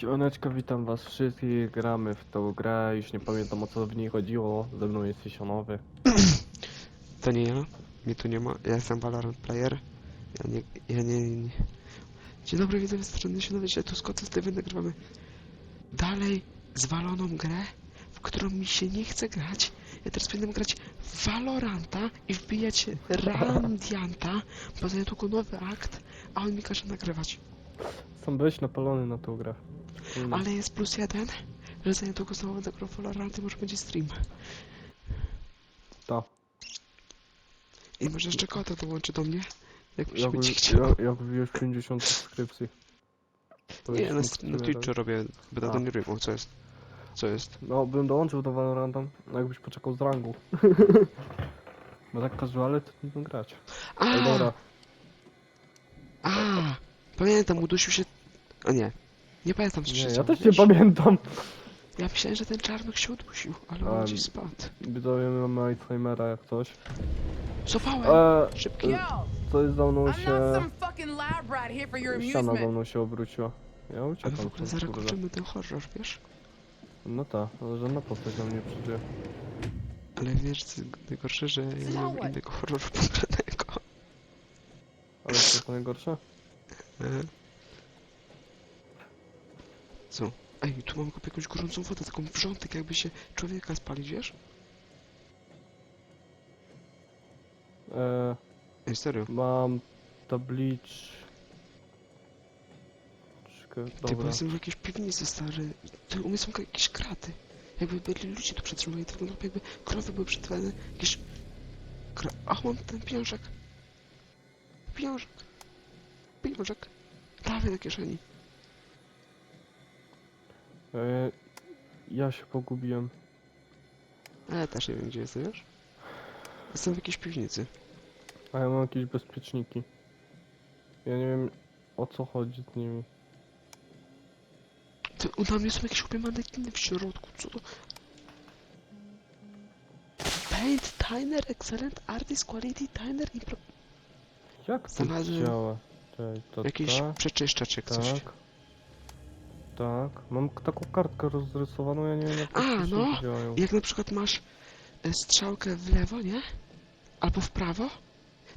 Siemaneczko, witam was wszystkich, gramy w tą grę, już nie pamiętam o co w niej chodziło, ze mną jest Sisionowy. To nie ja. Mnie tu nie ma. Ja jestem Valorant Player. Ja nie... Ja nie... nie. Dzień dobry, widzowie, z strony się dowiedzieć, tu Scott Steven nagrywamy dalej zwaloną grę, w którą mi się nie chce grać. Ja teraz powinienem grać w Valoranta i wbijać Randianta, bo za niedługo nowy akt, a on mi każe nagrywać. Sam byłeś napalony na tą grę. Wspólnie. Ale jest plus jeden, że za niedługo znowu Valorant i może będzie stream. Ta. I może jeszcze kota dołączy do mnie, jak mi się będzie jak, jak wbiłeś 50 subskrypcji. To Nie, na, na. Twitchu robię, A. do nie rymu, co jest? Co jest? No, bym dołączył do Valoranta, no jakbyś poczekał z rangu. Bo tak casuale to nie będą grać. Ej, A, dobra, a, pamiętam, udusił się... A nie, nie pamiętam co nie, się ja stało, też nie wiesz? pamiętam. Ja myślałem, że ten czarnek się udusił, ale A, on gdzieś spadł. Widzowie, my mamy Alzheimera jak coś. Złapałem! Eee, Szybki. Yo, coś za mną I'm not się... some fucking lab rat here for your Ściana za amusement. mną się obróciła. Ja Ale w uciekam ogóle stąd, zaraz kurde. kończymy ten horror, wiesz? No tak, ale żadna postać na mnie przyjdzie. Ale wiesz, co najgorsze, że ja nie mam innego horroru pobranego. Ale co jest najgorsze? Co? Ej, tu mam jakąś gorącą wodę, taką wrzątek, jakby się człowieka spalić, wiesz? E, Ej, serio. mam tablicz... Czekaj, Ty, bo Dobra. jestem w jakiejś piwnicy, stary. Ty, u mnie są jakieś kraty. Jakby byli ludzie tu przetrzymali, to wygląda jakby krowy były przetrwane. Jakieś... Kra... Ach, mam ten pieniążek. Pieniążek. Pieniążek. Dawaj na kieszeni. E, ja się pogubiłem. A ja też nie wiem, gdzie jestem, wiesz? Jestem w jakiejś piwnicy. A ja mam jakieś bezpieczniki. Ja nie wiem o co chodzi z nimi. Ty, u mnie są jakieś manekiny w środku, co to? Paint, Tiner, Excellent, Artist, Quality, Tiner, Impro... Jak to Znalazłem działa? Czekaj, to Jakiś tak, przeczyszczacz jak coś. tak. Tak, mam k- taką kartkę rozrysowaną, ja nie wiem jak A, no. działają. Jak na przykład masz e, strzałkę w lewo, nie? Albo w prawo,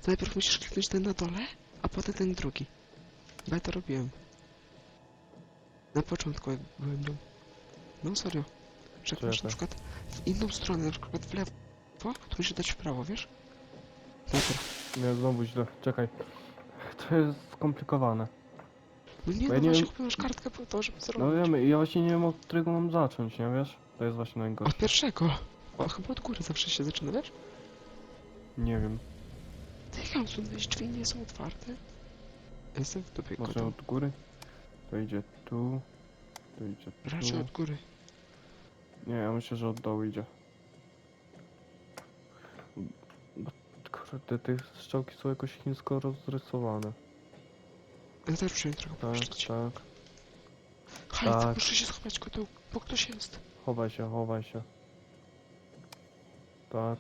to najpierw musisz kliknąć ten na dole, a potem ten drugi. Bo ja to robiłem. Na początku jak byłem nią. No serio. Że jak masz Czekaj. na przykład w inną stronę, na przykład w lewo, to musisz dać w prawo, wiesz? Najpierw. Nie, znowu źle, czekaj. To jest skomplikowane. No nie, Bo no ja nie właśnie wiem- kupiłeś kartkę po to, żeby No zrobić. wiem, i ja właśnie nie wiem od którego mam zacząć, nie wiesz? To jest właśnie najgorsze. Od pierwszego. O, chyba od góry zawsze się zaczyna, wiesz? Nie wiem, Ty, Hamsun, weź drzwi nie są otwarte. Jestem w dupie może kota. od góry? To idzie tu, to idzie Raczej tu. od góry. Nie, ja myślę, że od dołu idzie. Bo, kurde, te strzałki są jakoś chińsko rozrysowane. Ja też musiałem trochę Tak, pomyśleć. tak. Hej, tak. muszę się schować, koteł, bo ktoś jest. Chowaj się, chowaj się. Tak.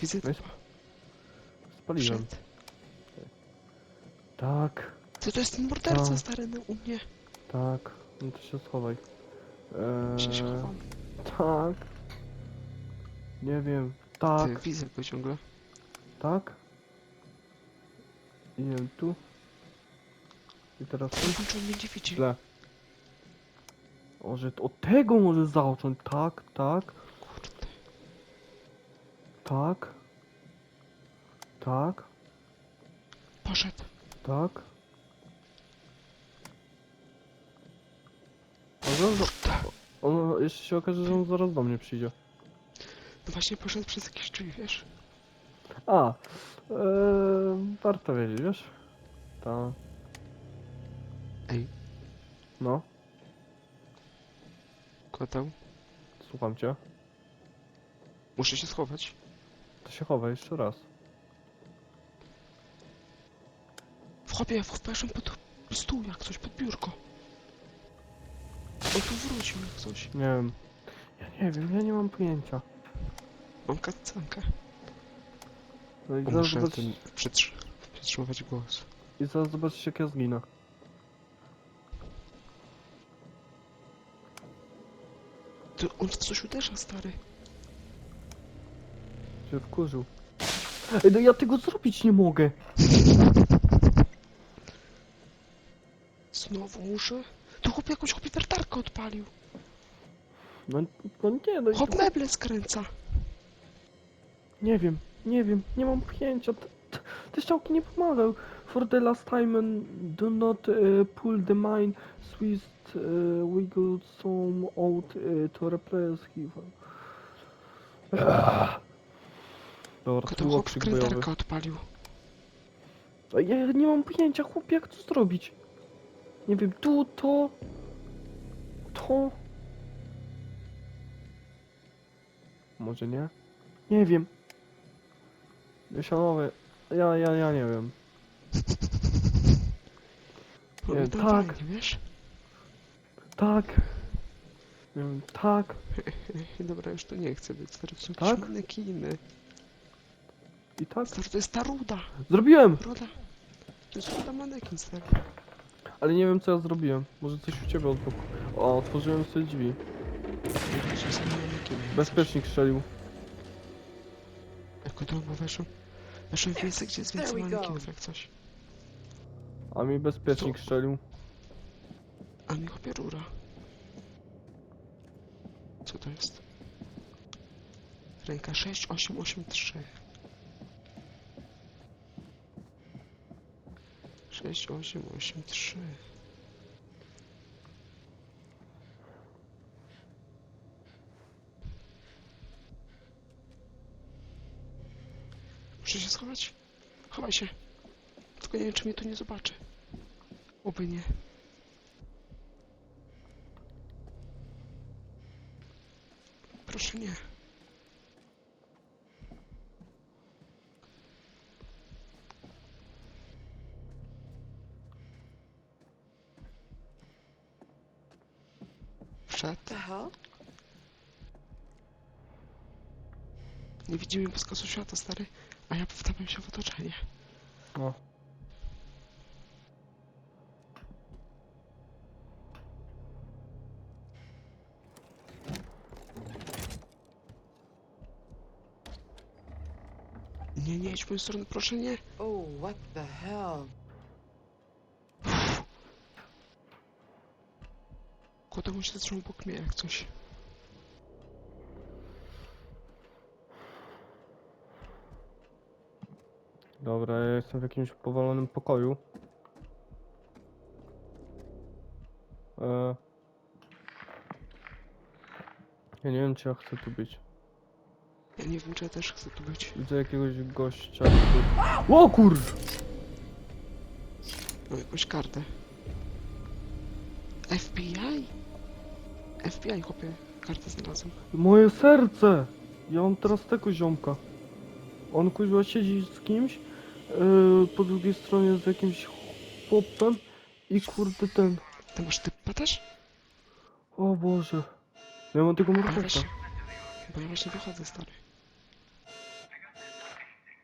Widzę No. Spaliłem. Przed. Tak, Co to jest ten morderca Tak. stary no, u mnie? tak. No to się schowaj. Się się Eee, chowam. tak. Nie wiem. Tak, Ty, widzę go ciągle. tak. I nie wiem, tu. I teraz tu. Czy on widzi. Źle. O, że od tego może zacząć. Tak, tak, Kurde. tak. Tak, Poszedł. tak. A zaraz, on, jeszcze się okaże, że on zaraz do mnie przyjdzie. No właśnie poszedł przez jakieś drzwi, wiesz? A, e, warto wiedzieć, wiesz? Tak. Ej, No, koteł. słucham cię. Muszę się schować. To się chowaj jeszcze raz. W chopie, w weszłem pod stół jak coś, pod biurko. On tu wrócił jak coś. Nie wiem. Ja nie wiem, ja nie mam pojęcia. Mam kacankę. No i zaraz Muszę zobacz... ten głos. I zaraz zobaczysz jak ja zginę. Ty, on w coś uderza, stary. Się wkurzył. Ej, no ja tego zrobić nie mogę. Znowu muszę? To chłop jakąś chłopie wertarkę odpalił. No, no nie, no Chłop meble skręca. nie wiem nie wiem, nie mam pojęcia. Te, te, nie pomagają. For the last time, and do not uh, pull the mine. Swiss uh, wiggle some out uh, to replace him. Dobra, to ten był chłop okrzyk bojowy. skrętarkę odpalił. Ja nie mam pojęcia, chłopie, jak to zrobić. Nie wiem, tu, to... To... Może nie? Nie wiem. Sianowy, ja, ja, ja nie wiem. Nie, i tam tak. fajnie, wiesz? Tak. Nie wiem, tak. Dobra, już to nie chcę być, stary. To są Tak? jakieś manekiny. I tak. Stary, to jest ta ruda. Zrobiłem! Ruda. To jest ruda manekin, stary. Ale nie wiem, co ja zrobiłem. Może coś u ciebie od boku. O, otworzyłem sobie drzwi. To. Bezpiecznik strzelił. Jako drogą weszłem. Weszłem w miejsce, gdzie jest więcej go. manekinów, jak coś. A mi bezpiecznik Co? strzelił. A mi chłopie rura. Co to jest? Ręka 6883. 6883. Muszę się schować? Chowaj się. Tylko nie wiem, czy mnie tu nie zobaczy. Oby nie. Proszę nie. Wszedł. hell? Nie widzi mnie bez kosu świata, stary. A ja wtapiam się w otoczenie. O. Nie, nie, idź w moją stronę, proszę nie. Oh, what the hell? Kotek się zatrzymał obok mnie, jak coś. Dobra, ja jestem w jakimś powalonym pokoju. E... Ja nie wiem, czy ja chcę tu być. Ja nie wiem, czy ja też chcę tu być. Widzę jakiegoś gościa. Który... O kur... Mam jakąś kartę. FBI? FBI, chłopie. Kartę znalazłem. Moje serce! Ja mam teraz tego ziomka. On kuźwa siedzi z kimś, po drugiej stronie z jakimś chłopem i kurde ten. Ty masz typa też? O Boże. Ja mam tego ja właśnie... Bo ja właśnie wychodzę, stary.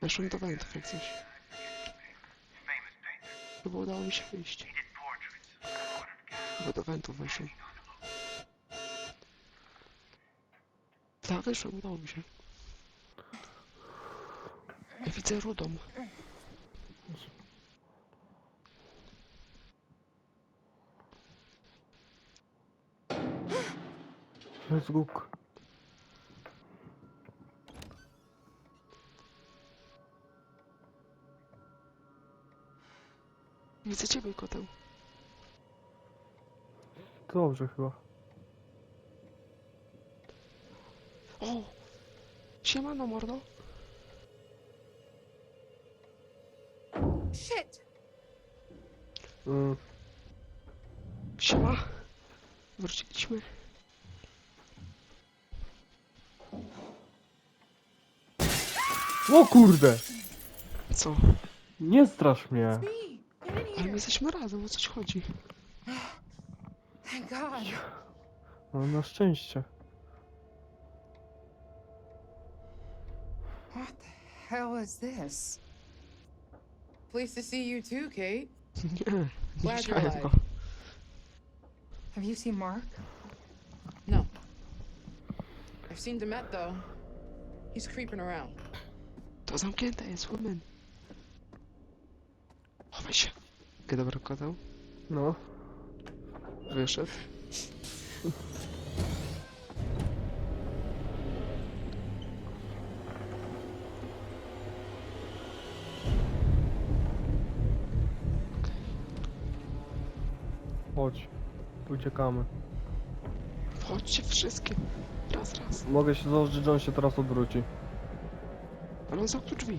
Weszłem do wentów, jak coś. Chyba udało mi się wyjść. Bo do wentów weszłem. Tak, wyszłem, udało mi się. Ja widzę rudą. Jest guk. Widzę ciebie, koteł. Dobrze chyba. O! Siemano, mordo. Yy, Siema. Wróciliśmy. O kurde! Co? Nie strasz mnie! Ale my jesteśmy razem, o co ci chodzi? Thank God. No na szczęście. What the hell is this? Pleased to see you too, Kate. Nie, nie Glad you're alive. Have you seen Mark? No. I've seen Demet though. He's creeping around. To zamknięte jest, woman. Chowaj się. Jak dobra gadał. No. Wyszedł. Chodź. Uciekamy. Wchodźcie wszystkie. Raz, raz. Mogę się założyć, że on się teraz odwróci. Ale on zamknął drzwi.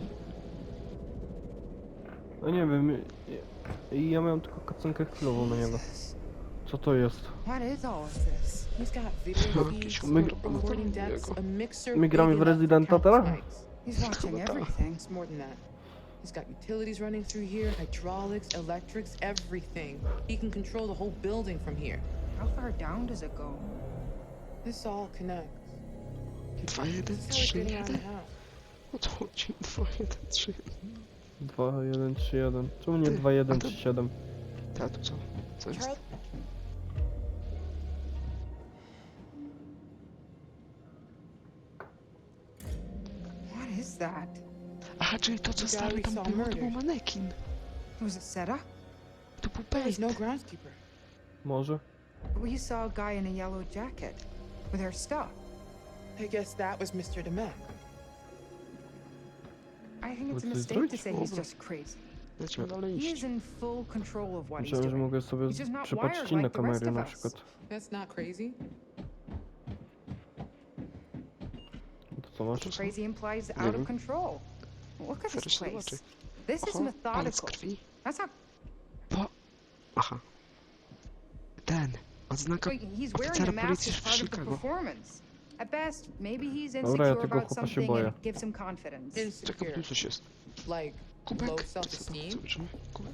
No nie wiem. I ja miałem tylko kacenkę chwilową na niego. Co to jest? What is all of this? He's got video Jakiś feeds, My- recording decks, jego. a mixer. My gramy w Residenta teraz? He's watching Chyba tak. everything. It's more than that. He's got utilities running through here, hydraulics, electrics, everything. He can control the whole building from here. How far down does it go? This all connects. 2, 1, This is how 3, we're getting around 1. the house. O to chodzi. 2, 1, 3. 2, 1, 3, 1. Czemu nie Ty, 2, 1, a to- 3, 7? Tak, tu co? Co jest? Charles, czyli to co stary tam było, to był manekin. Was it set up? To był there's bait. no groundskeeper. Może? We saw a guy in a yellow jacket with our stuff. I guess that was Mr. Demet. I think it's a What's his mistake to say he's just crazy. Lecimy dalej He is iść. in full control of what he's Myślałem, że doing. mogę sobie He's just not przypatrzeć wired inne like the rest kamery of na us. przykład. That's not crazy. To co masz? Crazy implies out of control. Look at Zaraz this place. This is Oho, methodical. That's not. Po... Aha. Ten. Odznaka Wait, he's wearing oficera a mask policji as w part of the Chicago. performance. At best, maybe he's Dobra, ja insecure tego about chłopa się something boję. and it gives him confidence. Czekaj, Insecure. tu coś jest. Like Kubek? low Czy co self-esteem. zobaczymy? Kubek?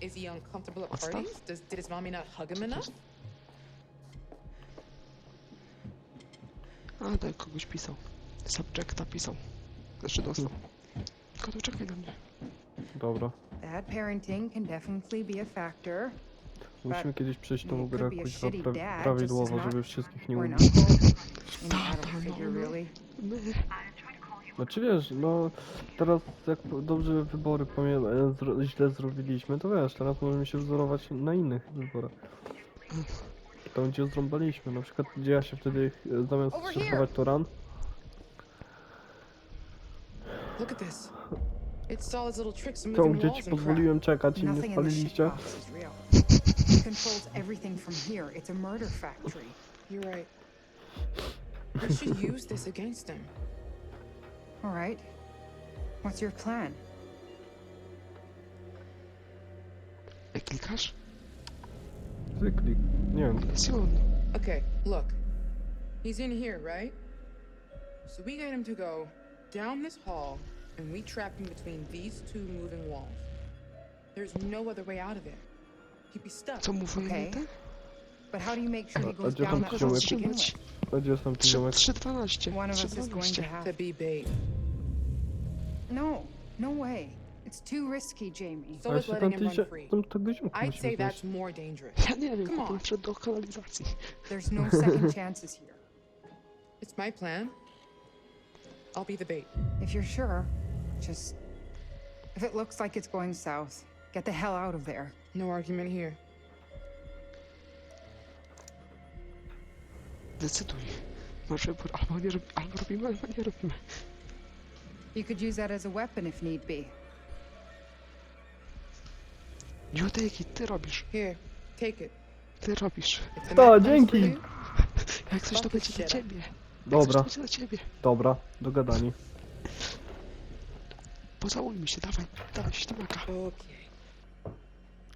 Is he uncomfortable at What's that? parties? Does did his mommy not hug him enough? jest? A, tak, kogoś pisał. Subjecta pisał. Znaczy dostał. Kotu, czekaj na mnie. Dobra. Bad parenting can definitely be a factor. Musimy kiedyś przejść tą grę could be a jakoś shitty pra prawidłowo, żeby wszystkich nie ubić. Tata, no, no. Znaczy wiesz, no teraz jak dobrze wybory e, zro źle zrobiliśmy, to wiesz, teraz możemy się wzorować na innych wyborach. Tam gdzie zrąbaliśmy, na przykład gdzie ja się wtedy e, zamiast szyfrować to ran, Look at this. It's all his little tricks of to moving gdzie walls ci and crap. pozwoliłem czekać i nie Nothing in the spaliliście. shitbox is real. He controls everything from here. It's a murder factory. You're right. We should use this against him. All right. What's your plan? Jak klikasz? Cyklik, nie wiem, Lesjon. Okay, look. He's in here, right? So we get him to go down this hall, and we trap him between these two moving walls. There's no other way out of it. He'd be stuck. Co mu wojenny Okay. But how do you make sure he A- a goes down tam that ziomek? hole to Trzymać. begin Trzymać. with? gdzie jest tam Trzy- ziomek? 3.12. One of us is going to 3.12. have. To be bait. No, no way. It's too risky, Jamie. So Ale is się letting him ty się, run free. tam tego ziomka I'd musimy say znaleźć. that's more dangerous. Ja nie wiem, Come chłopie, on. wszedł do kanalizacji. There's no second chances here. It's my plan. I'll be the bait. If you're sure, just. If it looks like it's going south, get the hell out of there. No argument here. Decyduj. Masz wybór, albo, nie rob... albo robimy, albo nie robimy. You could use that as a weapon if need be. Dziutejki, ty robisz. Here, take it. Ty robisz. If the To, map comes dzięki. you, Jak coś to będzie dla ciebie. Dobra. będzie dla ciebie. Dobra, dogadani. Pocałujmy się, dawaj, dawaj, ślimaka. Okay.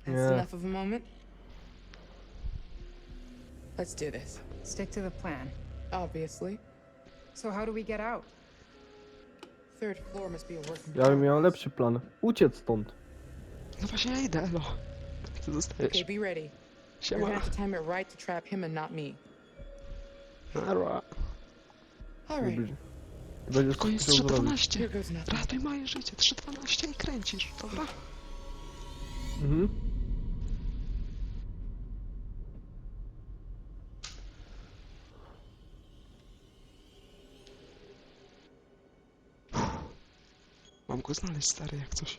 That's Yeah. enough of a moment. Let's do this. Stick to the plan. Obviously. So, how do we get out? Third floor must be a working Ja bym miał lepszy plan. Uciec stąd. No właśnie ja idę, elo. Ty zostajesz. Okay, be ready. You're Siema. gonna have to time it right to trap him and not me. Nara. Alright. Jakby- Będziesz Tylko jest 3.12. Ratuj moje życie. 3.12 i kręcisz, dobra? Mhm. Mam go znaleźć, stary, jak coś.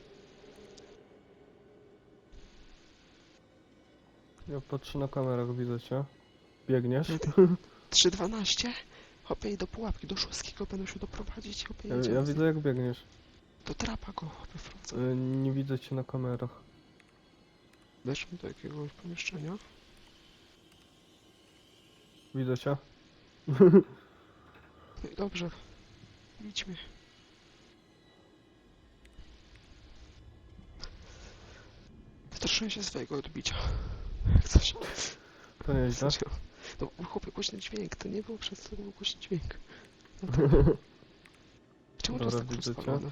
Ja patrzę na kamerę, jak widzę cię. Biegniesz? 3.12? Hopie i do pułapki, do szóstkiego będę się doprowadzić, hopie Ja, ja widzę jak biegniesz. Do trapa go, hopie, wchodzę. Y, Nie widzę cię na kamerach. Weszłem do jakiegoś pomieszczenia. Widzę cię. No i dobrze. Idźmy. Wystraszyłem się swojego odbicia. Jak coś. To nieźle. Serio. No chłopie, głośny dźwięk, to nie było przez to, to był głośny dźwięk. No Czemu to jest Dobra, tak widzę cię. rozpalone?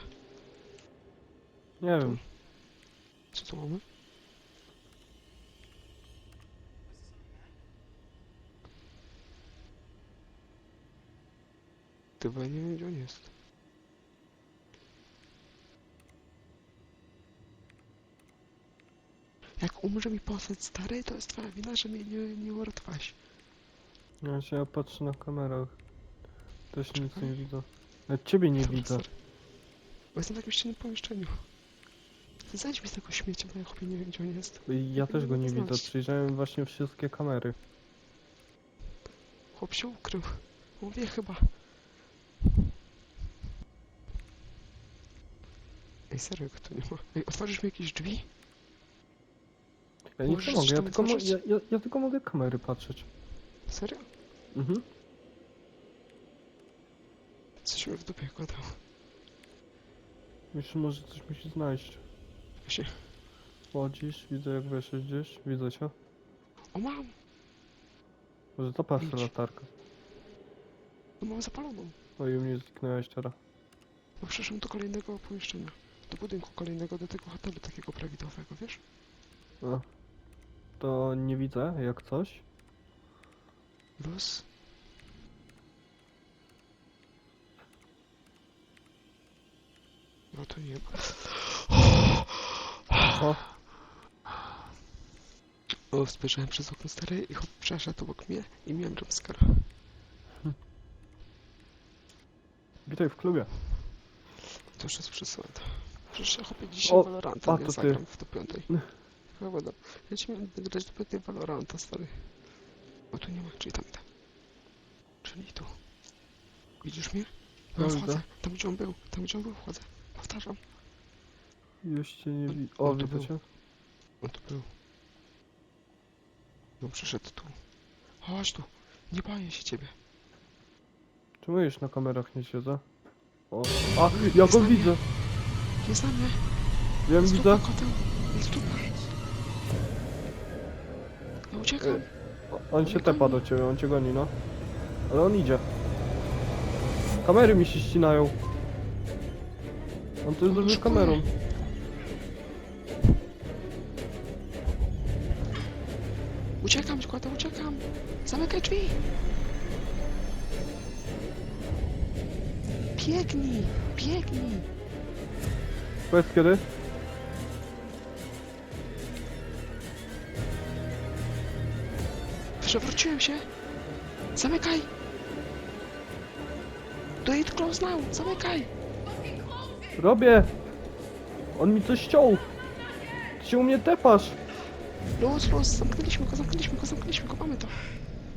Nie wiem. Co tu mamy? Ja nie wiem gdzie on jest. Jak umrze mi postać stary, to jest twoja wina, że mnie nie, nie uratowałeś. Ja się ja patrzę na kamerach. Też nic nie widzę. Nawet ciebie nie Dobra, widzę. Bo jestem w jakimś ciemnym pomieszczeniu. Zejdź mi z tego śmiecia, bo ja chłopie nie wiem gdzie on jest. Ja też go nie widzę. Przyjrzałem właśnie wszystkie kamery. Chłop się ukrył. Mówię chyba. Ej, serio, go tu nie ma. Ej, otworzysz mi jakieś drzwi? Ja nic Możesz nie mogę, ja tam tylko, mo ja, ja, ja tylko mogę kamery patrzeć. Serio? Mhm. Coś mi w dupie kładał. Myślę, może coś musi znaleźć. Właśnie. Chodzisz, widzę jak wyszedł gdzieś, widzę cię. O, mam! Może zapaszę Idź. latarkę. No mam zapaloną. O i u mnie zniknęłaś teraz. Bo przeszłem do kolejnego pomieszczenia. Do budynku kolejnego, do tego hotelu takiego prawidłowego, wiesz? A. To nie widzę, jak coś. Luz. No to nie ma. Co? O, spojrzałem przez okno stare i chłop przeszedł obok mnie i miałem jumpscara. Witaj w klubie. To już jest przesłane. Przecież chłopie dzisiaj O, Valoranta a, nie to ty. zagram w do piątej. Chyba da. Ja ci miałem grać do piątej Valoranta, stary. O, tu nie ma, czyli tam idę. Czyli tu. Widzisz mnie? No, No, widzę. wchodzę. Tam gdzie on był, tam gdzie on był, wchodzę. Powtarzam. Już cię nie widzę. O, tu widzę był. cię. On tu był. No przyszedł tu. Chodź tu. Nie boję się ciebie. Czemu już na kamerach nie siedzę? O. A, ja go na mnie. widzę. Jest na mnie. Wiem, Jest widzę. tu koteł. Jest tu. Ja uciekam. O, On się tepa do ciebie, on cię goni, no. Ale on idzie. Kamery mi się ścinają. On to zrobił szukuje. kamerą. Uciekam, koteł, uciekam. Zamykaj drzwi. Biegnij, biegnij. Powiedz kiedy? Przewróciłem się. Zamykaj. It close now. Zamykaj. Robię! On mi coś ściął! Ty się u mnie tepasz! Luz, luz. Zamknęliśmy go, zamknęliśmy go, zamknęliśmy go. Mamy to.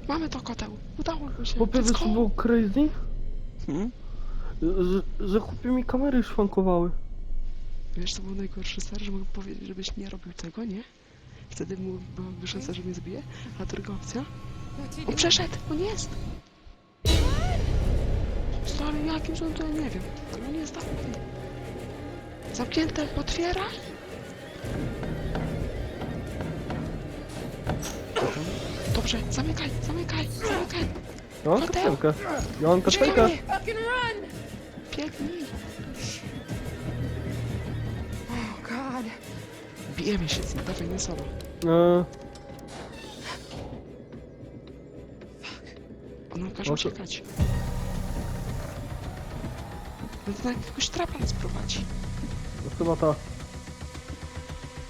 Mamy to, koteł. Udało nam się. Chłopie, Let's wiesz co go. było crazy? Hmm? Że, że chłopie mi kamery szwankowały. Wiesz, co było najgorsze, stary, że mogę powiedzieć, żebyś nie robił tego, nie? Wtedy mu byłaby szansa, że mnie zabije. A druga opcja? On doing? przeszedł! On jest! Stary, jakim są to nie wiem. Ale on jest tam. Zamknięte, otwiera! Dobrze, zamykaj, zamykaj, zamykaj! Ja mam Koteł! kastelkę. Ja mam kastelkę. Uciekamy! Fucking run! Biegnij! Oh, God. Bijemy się z nim, dawaj, nie solo. E, On nam każe to- uciekać. No to na jakiegoś trapa nas prowadzi. to chyba ta.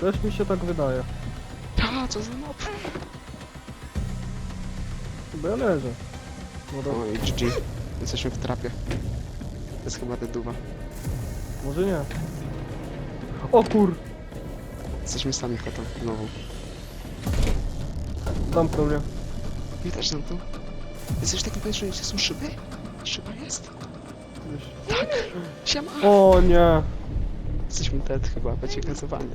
Też mi się tak wydaje. A, co za mob! Chyba ja leżę. No to, O, i GG. Jesteśmy w trapie. To jest chyba deduwa. może nie. O kur... Jesteśmy sami kota, znowu. Zamknął mnie. Widać tam tu? Jesteś w takim pomieszczeniu, gdzie są szyby? Szyba jest? Gdzieś- Siema! O nie. Jesteśmy dead chyba, będzie gazowanie.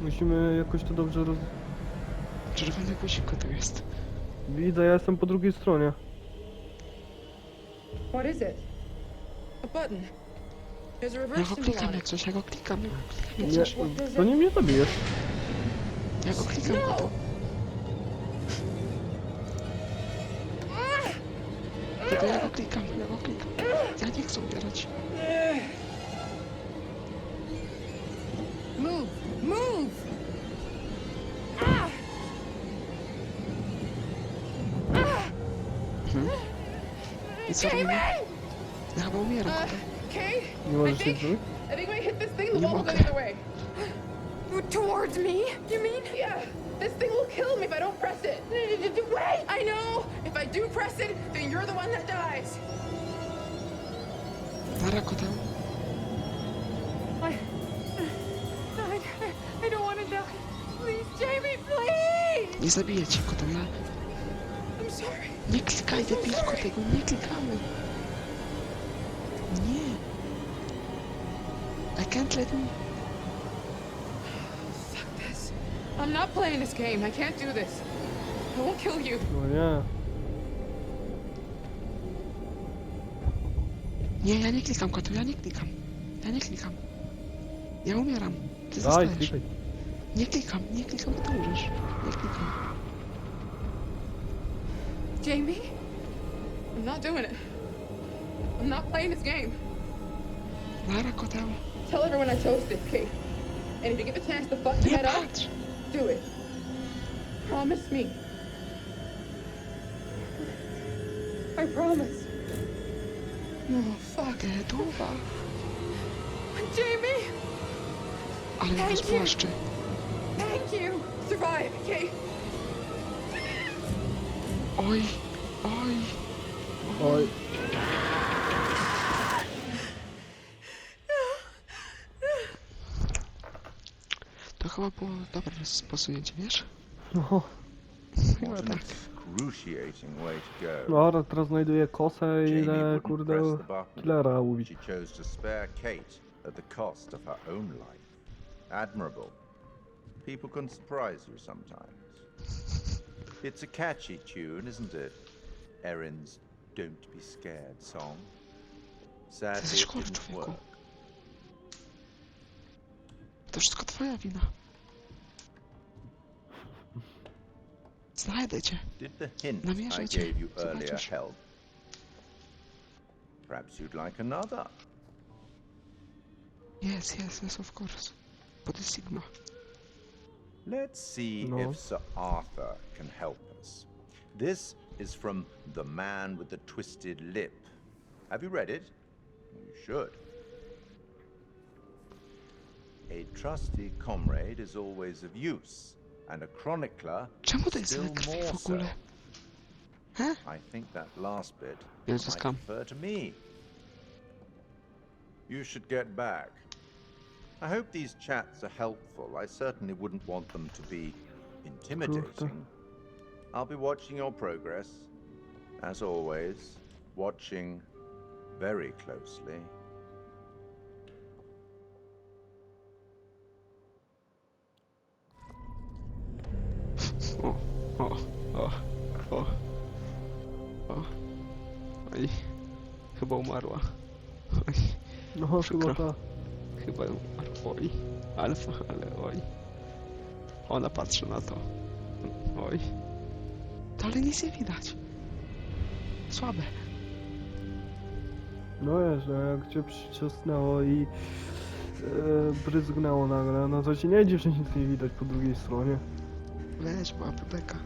Musimy jakoś to dobrze roz... Czerwone guziko tu jest. Widzę, ja jestem po drugiej stronie. What is it? A button. There's a Ja reverse go symbol klikam on jak it. coś, ja go klikam, ja go klikam jak Nie, coś. to nie mnie zabijesz. Ja go klikam, No! Klikam, ja go klikam. Ja nie chcę umierać. Move! Move! I co robimy? Ja chyba umieram, Uh, kota. okay. Nie I możesz się think, zrzucić? I think when I hit this thing, the wall will go the other way. Towards me, you mean? Yeah, this thing will kill me if I don't press it. Wait! I know! If I do press it, then you're the one that dies. Nara, kota. I, I, I don't want to die. Please, Jamie, please! Nie zabiję cię, kota, ja... I'm sorry. Nie klikaj, debilko, tego nie klikamy. Nie. I can't let me... Fuck this. I'm not playing this game. I can't do this. I won't kill you. No nie. Nie, ja nie klikam, kotu, ja nie klikam. Ja nie klikam. Ja umieram. Ty Daj, zostajesz. klikaj. Nie klikam, nie klikam, bo ty umrzesz. Nie klikam. Jamie? I'm not doing it. I'm not playing this game. Nara, koteł. Tell everyone I chose this, Kate. And if you get the chance to fuck your Nie head off, patrz. do it. Promise me. I promise. No, fuck. E, duwa. Jamie, Ale mnie you. spłaszczy. thank you! Survive, Kate. Oj, oj. Oj. To chyba było dobre posunięcie, wiesz? No. Chyba What an tak. Excruciating way to go. No, ale teraz znajduję kosę i wouldn't kurde, killera ubić. She chose to spare Kate at the cost of her own life. Admirable. People can surprise you sometimes. It's a catchy tune, isn't it? Erin's Don't Be Scared song. Sadly, it didn't work. To wszystko twoja wina. Znajdę. Did the hint Namierzę I cię. gave you earlier Zobaczysz. help? Perhaps you'd like another. Yes, yes, yes, of course. But it's Sigma. Let's see No. if Sir Arthur can help us. This is from The Man with the Twisted Lip. Have you read it? You should. A trusty comrade is always of use, and a chronicler Czemu still krwi more w so. ogóle? He? I think that last bit might refer to me. You should get back. I hope these chats are helpful. I certainly wouldn't want them to be intimidating. I'll be watching your progress, as always, watching very closely. O, o, o, o, o. Oj, chyba umarła. Oj, No, Przykro. chyba ta. chyba umarła. Oj, alfa, ale oj. Ona patrzy na to. Oj. To ale nic nie widać. Słabe. No wiesz, no jak cię przyciosnęło i e, bryzgnęło nagle, no to ci nie dziw, że nic nie widać po drugiej stronie. Weź, była bebeka.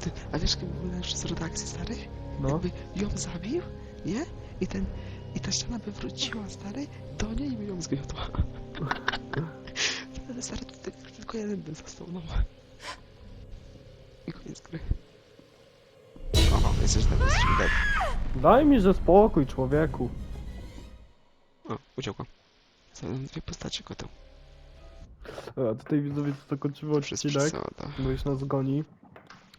Ty, a wiesz kim był najlepszy z redakcji, stary? No. Jakby ją zabił, nie? I ten, i ta ściana by wróciła, stary, do niej i by ją zgniotła. Stary, to ty, tylko jeden by został, no. I koniec gry. O, jesteś na jesteś dead. Daj mi, że spokój, człowieku. O, uciekła. Zatem dwie postacie kota. A tutaj widzowie zakończymy Przez odcinek, przesada. bo już nas goni.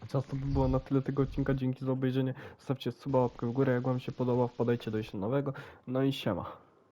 Czas to by było na tyle tego odcinka. Dzięki za obejrzenie. Zostawcie suba, łapkę w górę. Jak wam się podoba, wpadajcie do jeszcze nowego. No i siema.